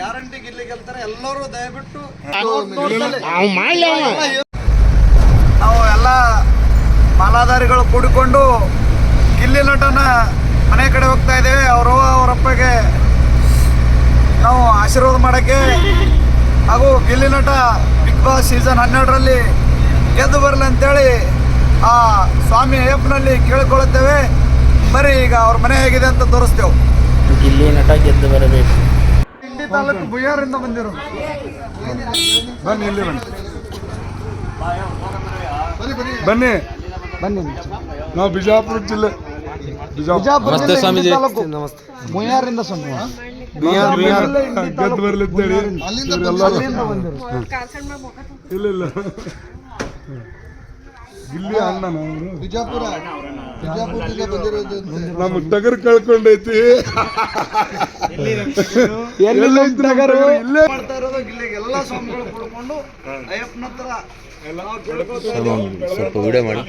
Guarantee Gilli ಗೆಲ್ತಾರೆ ಎಲ್ಲರೂ ದಯವಿಟ್ಟು ನಾವು ಎಲ್ಲ ಮಾಲಾಧಾರಿಗಳು ಕೂಡಿಕೊಂಡು ಗಿಲ್ಲಿ ನಟನ ಮನೆ ಕಡೆ ಹೋಗ್ತಾ ಇದ್ದೇವೆ. ಅವರು ಅವರಪ್ಪಗೆ ನಾವು ಆಶೀರ್ವಾದ ಮಾಡೋಕ್ಕೆ ಹಾಗೂ ಗಿಲ್ಲಿ ನಟ ಬಿಗ್ ಬಾಸ್ ಸೀಸನ್ ಹನ್ನೆರಡರಲ್ಲಿ ಗೆದ್ದು ಬರಲಿ ಅಂತೇಳಿ ಆ ಸ್ವಾಮಿ ಏಪ್ನಲ್ಲಿ ಕೇಳಿಕೊಳ್ಳುತ್ತೇವೆ ಬರೀ ಈಗ ಅವ್ರ ಮನೆ ಹೇಗಿದೆ ಅಂತ ತೋರಿಸ್ತೇವೆ. ಗಿಲ್ಲಿ ನಟ ಗೆದ್ದು ಬರಬೇಕು. ತಾಲೂಕು ಬುಯ್ಯಾರಿಂದ ಬಂದಿರೋ ಬನ್ನಿ ಇಲ್ಲಿ ಬನ್ನಿ. ಬನ್ನಿ ಬನ್ನಿ. ನಾವು ಬಿಜಾಪುರ ಜಿಲ್ಲೆ ಬಿಜಾಪುರ. ನಮಸ್ತೆ ಸ್ವಾಮೀಜಿ. ನಮಸ್ತೆ. ಸ್ವಾಮಿ ಗೆದ್ದು ಬಂದಿರೋ ಇಲ್ಲ ಇಲ್ಲ ಇಲ್ಲಿ. ಅಣ್ಣ ಅವರು ಬಿಜಾಪುರ ನಮ್ಮ ಟಗರ್ ಕಳ್ಕೊಂಡೈತಿ. ಸ್ವಲ್ಪ ವಿಡಿಯೋ ಮಾಡಿ.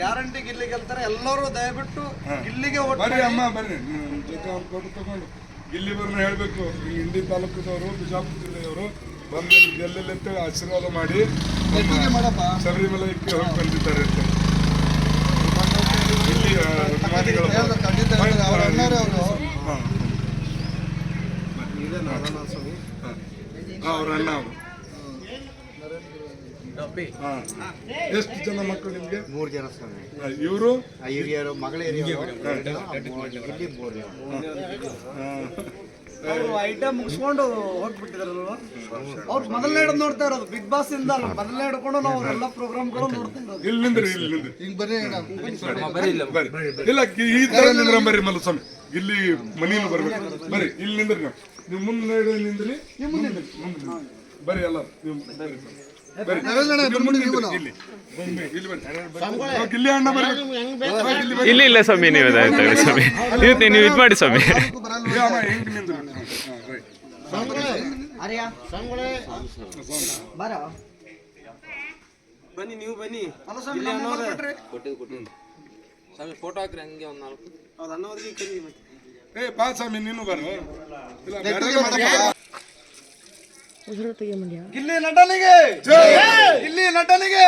ಗ್ಯಾರಂಟಿ ಗಿಲ್ಲಿ ಗೆಲ್ತಾರೆ. ಎಲ್ಲರೂ ದಯವಿಟ್ಟು ಗಿಲ್ಲಿಗೆ ಬರ್ರಿ ಅಮ್ಮ ಬರ್ರಿ. ಜೊತೆ ಅವ್ರ ಕೊಟ್ಟು ತಗೊಂಡು. ಗಿಲ್ಲಿ ಬರ್ರಿ ಹೇಳ್ಬೇಕು. ಈ ಇಂಡಿ ತಾಲೂಕದವರು ಬಿಜಾಪುರ ಜಿಲ್ಲೆಯವರು. ಬಂದು ಗೆಲ್ಲಲಿ ಅಂತ ಆಶೀರ್ವಾದ ಮಾಡಿ ಮಾಡಪ್ಪ? ಶಬರಿಮಲೆಗೆ ಹೋಗಿ ಬಂದಿದ್ದಾರೆ ಅಂತ. ಇಲ್ಲಿ ಅಭಿಮಾನಿಗಳು. ಅವ್ರ ಅಣ್ಣ ಅವರು ಹಾ. ಎಷ್ಟು ಜನ ಮಕ್ಕಳು ನಿಮ್ಗೆ? ಮೂರು ಜನ ಸ್ವಾಮಿ. ಇವರು? ಆ ಹಿರಿಯರು ಮಗಳ ಹಿರಿಯರು ಅವರು ಐಟಮ್ ಮುಗಿಸ್ಕೊಂಡು ಹೋಗ್ಬಿಟ್ಟಿದ್ರು ಅವ್ರು ಮೊದಲನೇ ಹಿಡಿದು ನೋಡ್ತಾ ಇರೋದು ಬಿಗ್ ಬಾಸ್ ಇಂದ ಅಲ್ಲ ಮೊದಲನೇ ಹಿಡ್ಕೊಂಡು ನಾವು ಎಲ್ಲ ಪ್ರೋಗ್ರಾಮ್ಗಳು ನೋಡ್ತಾ ಇರೋದು. ಇಲ್ಲಿ ನಿಂದ್ರಿ ಇಲ್ಲಿ ನಿಂದ್ರಿ. ಹಿಂಗ್ ಬರ್ರಿ ಇಲ್ಲ. ಈ ತರ ನಿಂದ್ರ ಬರ್ರಿ ಮಲ್ಲಸ್ವಾಮಿ ಇಲ್ಲಿ ಮನೆಯಲ್ಲಿ ಬರ್ಬೇಕು. ಬರ್ರಿ ಇಲ್ಲಿ ನಿಂದ್ರಿ ನೀವು. ಮುಂದೆ ನಿಂದ್ರಿ. ನೀವು ಮುಂದೆ. ಬರ್ರಿ ಎಲ್ಲ ನೀವು. ನೀವು. ಇಲ್ಲಿ ಇಲ್ಲಿ ಬರ್ರಿ. ನಾವು ಗಿಲ್ಲಿ ಅಣ್ಣ ಬರ್ಬೇಕು ಇಲ್ಲಿ ಇಲ್ಲ ಇಲ್ಲ ಸ್ವಾಮಿ ನೀವು ಸ್ವಾಮಿ. ನೀವು ನೀವು ಇದು ಮಾಡಿ ಸ್ವಾಮಿ. ಏ ಅಮ್ಮ, ನಾಲ್ಕು. ಹಾ, right. ಏ ಬಾ ಸ್ವಾಮಿ ನೀನು ಬರು. ಇಲ್ಲ ಬೇರೆ ಮಂಡ್ಯ ಗಿಲ್ಲಿ ನಟನಿಗೆ! ಇಲ್ಲಿ ನಟನಿಗೆ!